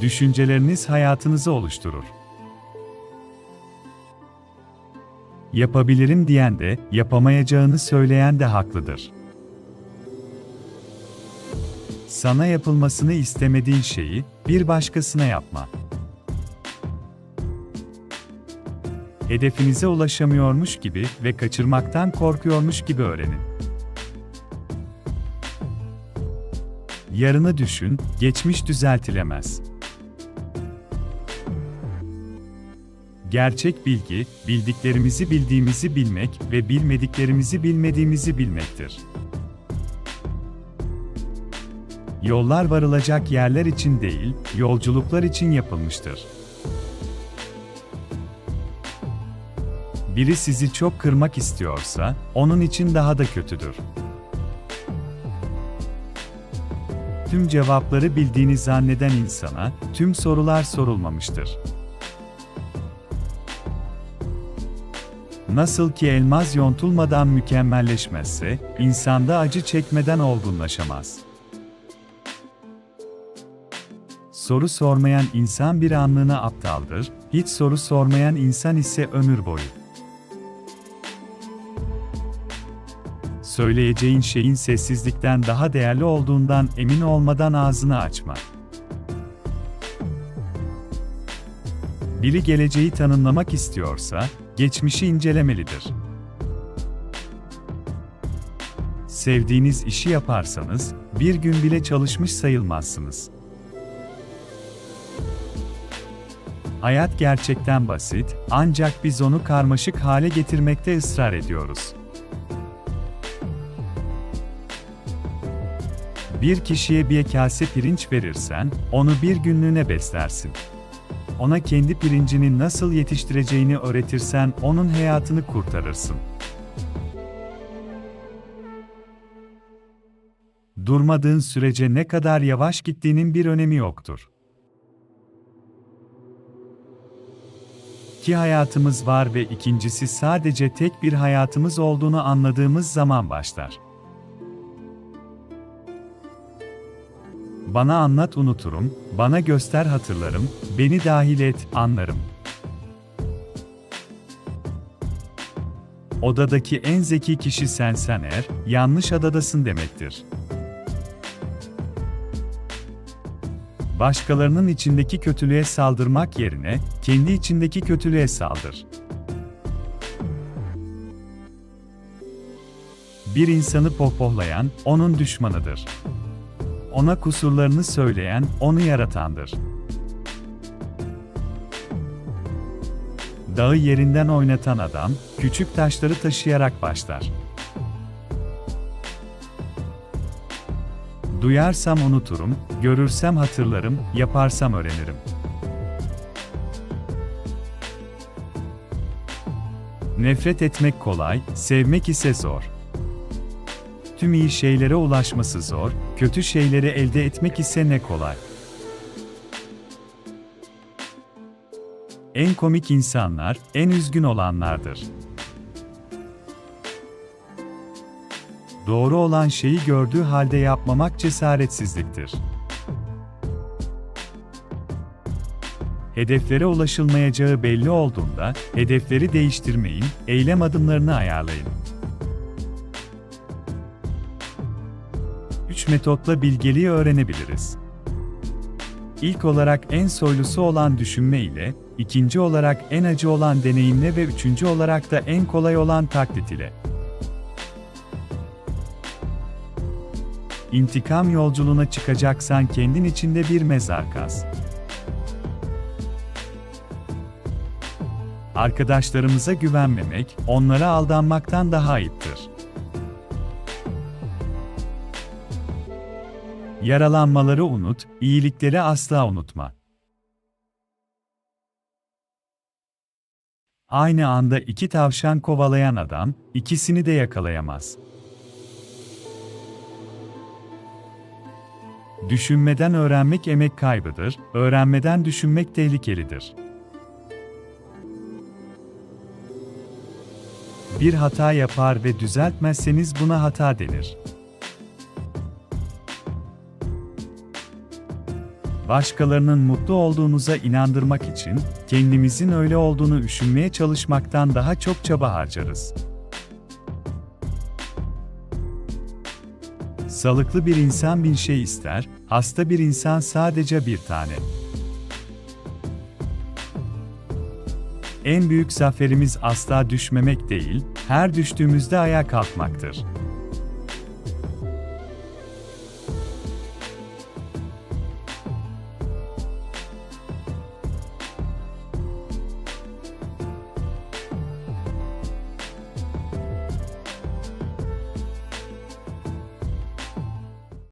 Düşünceleriniz hayatınızı oluşturur. Yapabilirim diyen de, yapamayacağını söyleyen de haklıdır. Sana yapılmasını istemediğin şeyi bir başkasına yapma. Hedefinize ulaşamıyormuş gibi ve kaçırmaktan korkuyormuş gibi öğrenin. Yarını düşün, geçmiş düzeltilemez. Gerçek bilgi, bildiklerimizi bildiğimizi bilmek ve bilmediklerimizi bilmediğimizi bilmektir. Yollar varılacak yerler için değil, yolculuklar için yapılmıştır. Biri sizi çok kırmak istiyorsa, onun için daha da kötüdür. Tüm cevapları bildiğini zanneden insana, tüm sorular sorulmamıştır. Nasıl ki elmaz yontulmadan mükemmelleşmezse, insanda acı çekmeden olgunlaşamaz. Soru sormayan insan bir anlığına aptaldır, hiç soru sormayan insan ise ömür boyu. Söyleyeceğin şeyin sessizlikten daha değerli olduğundan emin olmadan ağzını açma. Biri geleceği tanımlamak istiyorsa, geçmişi incelemelidir. Sevdiğiniz işi yaparsanız, bir gün bile çalışmış sayılmazsınız. Hayat gerçekten basit, ancak biz onu karmaşık hale getirmekte ısrar ediyoruz. Bir kişiye bir kase pirinç verirsen, onu bir günlüğüne beslersin. Ona kendi pirincini nasıl yetiştireceğini öğretirsen onun hayatını kurtarırsın. Durmadığın sürece ne kadar yavaş gittiğinin bir önemi yoktur. İki hayatımız var ve ikincisi sadece tek bir hayatımız olduğunu anladığımız zaman başlar. Bana anlat unuturum, bana göster hatırlarım, beni dahil et, anlarım. Odadaki en zeki kişi sensen eğer, yanlış adadasın demektir. Başkalarının içindeki kötülüğe saldırmak yerine, kendi içindeki kötülüğe saldır. Bir insanı pohpohlayan, onun düşmanıdır ona kusurlarını söyleyen, onu yaratandır. Dağı yerinden oynatan adam, küçük taşları taşıyarak başlar. Duyarsam unuturum, görürsem hatırlarım, yaparsam öğrenirim. Nefret etmek kolay, sevmek ise zor tüm iyi şeylere ulaşması zor, kötü şeyleri elde etmek ise ne kolay. En komik insanlar, en üzgün olanlardır. Doğru olan şeyi gördüğü halde yapmamak cesaretsizliktir. Hedeflere ulaşılmayacağı belli olduğunda, hedefleri değiştirmeyin, eylem adımlarını ayarlayın. Üç metotla bilgeliği öğrenebiliriz. İlk olarak en soylusu olan düşünme ile, ikinci olarak en acı olan deneyimle ve üçüncü olarak da en kolay olan taklit ile. İntikam yolculuğuna çıkacaksan kendin içinde bir mezar kaz. Arkadaşlarımıza güvenmemek, onlara aldanmaktan daha ayıptır. Yaralanmaları unut, iyilikleri asla unutma. Aynı anda iki tavşan kovalayan adam, ikisini de yakalayamaz. Düşünmeden öğrenmek emek kaybıdır, öğrenmeden düşünmek tehlikelidir. Bir hata yapar ve düzeltmezseniz buna hata denir. Başkalarının mutlu olduğunuza inandırmak için kendimizin öyle olduğunu düşünmeye çalışmaktan daha çok çaba harcarız. Sağlıklı bir insan bir şey ister, hasta bir insan sadece bir tane. En büyük zaferimiz asla düşmemek değil, her düştüğümüzde ayağa kalkmaktır.